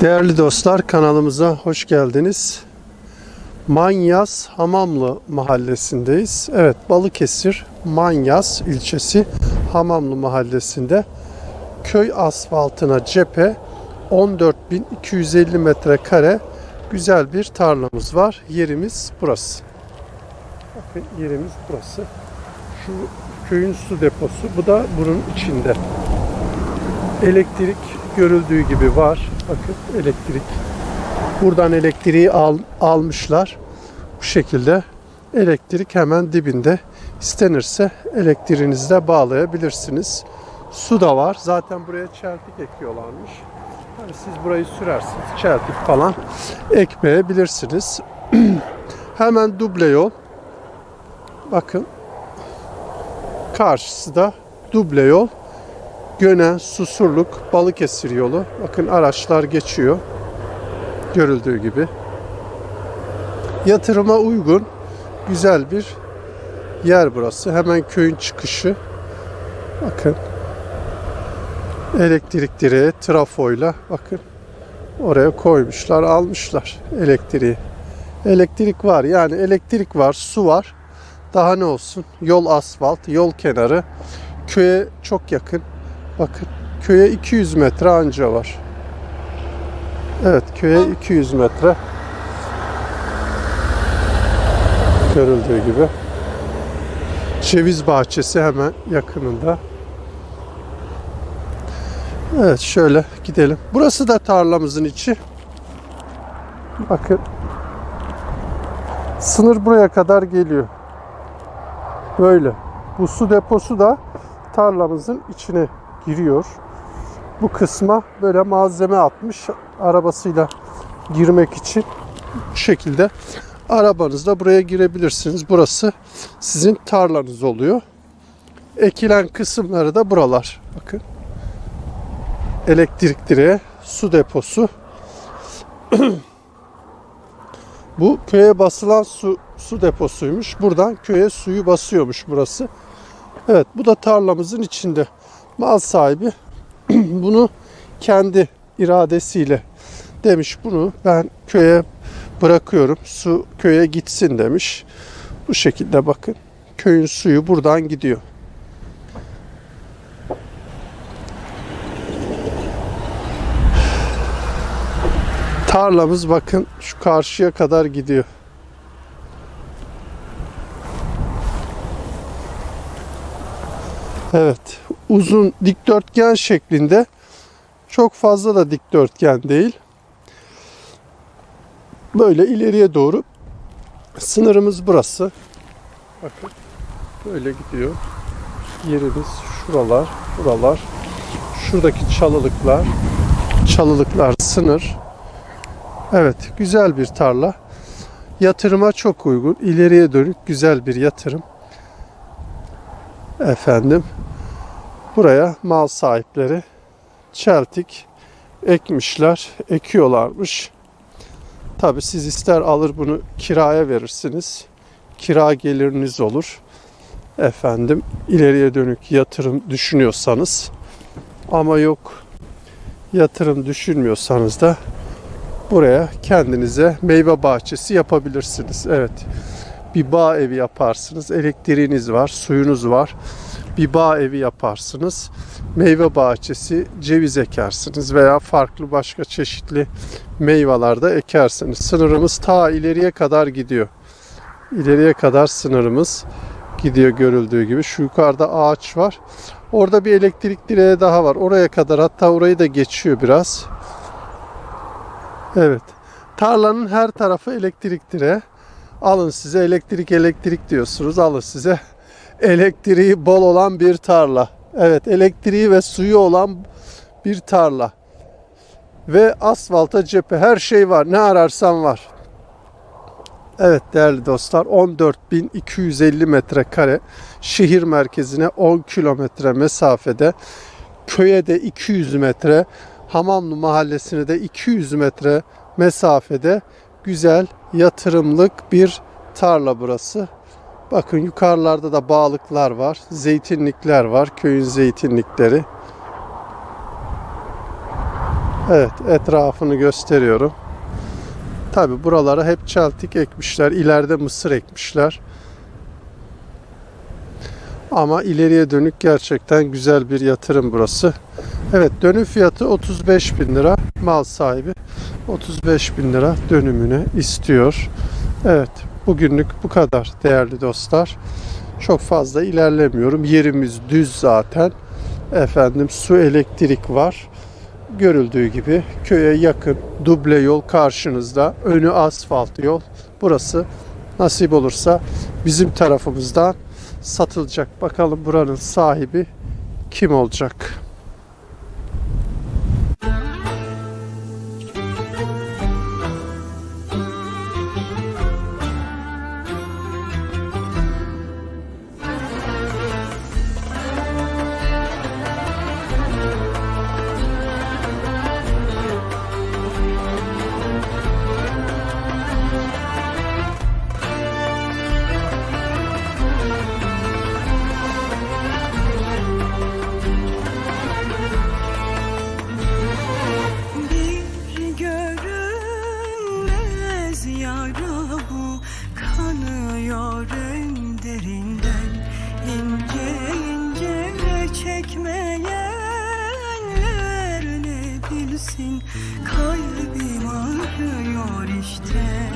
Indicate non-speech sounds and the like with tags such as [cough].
Değerli dostlar kanalımıza hoş geldiniz. Manyas Hamamlı mahallesindeyiz. Evet Balıkesir Manyas ilçesi Hamamlı mahallesinde köy asfaltına cephe 14.250 metrekare güzel bir tarlamız var. Yerimiz burası. Bakın yerimiz burası. Şu köyün su deposu. Bu da bunun içinde. Elektrik görüldüğü gibi var. Bakın elektrik. Buradan elektriği al, almışlar. Bu şekilde elektrik hemen dibinde. İstenirse elektriğinizi de bağlayabilirsiniz. Su da var. Zaten buraya çeltik ekiyorlarmış. Yani siz burayı sürersiniz. Çeltik falan ekmeyebilirsiniz. [clears throat] hemen duble yol. Bakın. Karşısı da duble yol. Gönen, Susurluk, Balıkesir yolu. Bakın araçlar geçiyor. Görüldüğü gibi. Yatırıma uygun güzel bir yer burası. Hemen köyün çıkışı. Bakın. Elektrik direği trafoyla bakın oraya koymuşlar, almışlar elektriği. Elektrik var. Yani elektrik var, su var. Daha ne olsun? Yol asfalt, yol kenarı. Köye çok yakın. Bakın köye 200 metre anca var. Evet köye 200 metre. Görüldüğü gibi. Ceviz bahçesi hemen yakınında. Evet şöyle gidelim. Burası da tarlamızın içi. Bakın. Sınır buraya kadar geliyor. Böyle. Bu su deposu da tarlamızın içine giriyor. Bu kısma böyle malzeme atmış arabasıyla girmek için bu şekilde arabanızla buraya girebilirsiniz. Burası sizin tarlanız oluyor. Ekilen kısımları da buralar. Bakın. Elektrik direği, su deposu. [clears throat] Bu köye basılan su su deposuymuş. Buradan köye suyu basıyormuş burası. Evet bu da tarlamızın içinde. Mal sahibi [clears throat] bunu kendi iradesiyle demiş bunu ben köye bırakıyorum. Su köye gitsin demiş. Bu şekilde bakın. Köyün suyu buradan gidiyor. Tarlamız bakın şu karşıya kadar gidiyor. Evet, uzun dikdörtgen şeklinde. Çok fazla da dikdörtgen değil. Böyle ileriye doğru sınırımız burası. Bakın böyle gidiyor. Yerimiz şuralar, buralar. Şuradaki çalılıklar, çalılıklar sınır. Evet, güzel bir tarla. Yatırıma çok uygun. İleriye dönük güzel bir yatırım. Efendim, buraya mal sahipleri çeltik ekmişler, ekiyorlarmış. Tabi siz ister alır bunu kiraya verirsiniz. Kira geliriniz olur. Efendim, ileriye dönük yatırım düşünüyorsanız ama yok yatırım düşünmüyorsanız da buraya kendinize meyve bahçesi yapabilirsiniz. Evet. Bir bağ evi yaparsınız. Elektriğiniz var, suyunuz var. Bir bağ evi yaparsınız. Meyve bahçesi, ceviz ekersiniz veya farklı başka çeşitli meyveler de ekersiniz. Sınırımız ta ileriye kadar gidiyor. İleriye kadar sınırımız gidiyor görüldüğü gibi. Şu yukarıda ağaç var. Orada bir elektrik direği daha var. Oraya kadar hatta orayı da geçiyor biraz. Evet. Tarlanın her tarafı elektrik direği. Alın size elektrik elektrik diyorsunuz. Alın size elektriği bol olan bir tarla. Evet elektriği ve suyu olan bir tarla. Ve asfalta cephe her şey var. Ne ararsan var. Evet değerli dostlar 14.250 metrekare şehir merkezine 10 kilometre mesafede köye de 200 metre Hamamlı mahallesine de 200 metre mesafede güzel yatırımlık bir tarla burası. Bakın yukarılarda da bağlıklar var, zeytinlikler var, köyün zeytinlikleri. Evet etrafını gösteriyorum. Tabi buralara hep çeltik ekmişler. İleride mısır ekmişler. Ama ileriye dönük gerçekten güzel bir yatırım burası. Evet dönüm fiyatı 35 bin lira. Mal sahibi 35 bin lira dönümüne istiyor. Evet bugünlük bu kadar değerli dostlar. Çok fazla ilerlemiyorum. Yerimiz düz zaten. Efendim su elektrik var. Görüldüğü gibi köye yakın duble yol karşınızda. Önü asfalt yol. Burası nasip olursa bizim tarafımızdan satılacak. Bakalım buranın sahibi kim olacak? Bilsin kalbim ağrıyor işte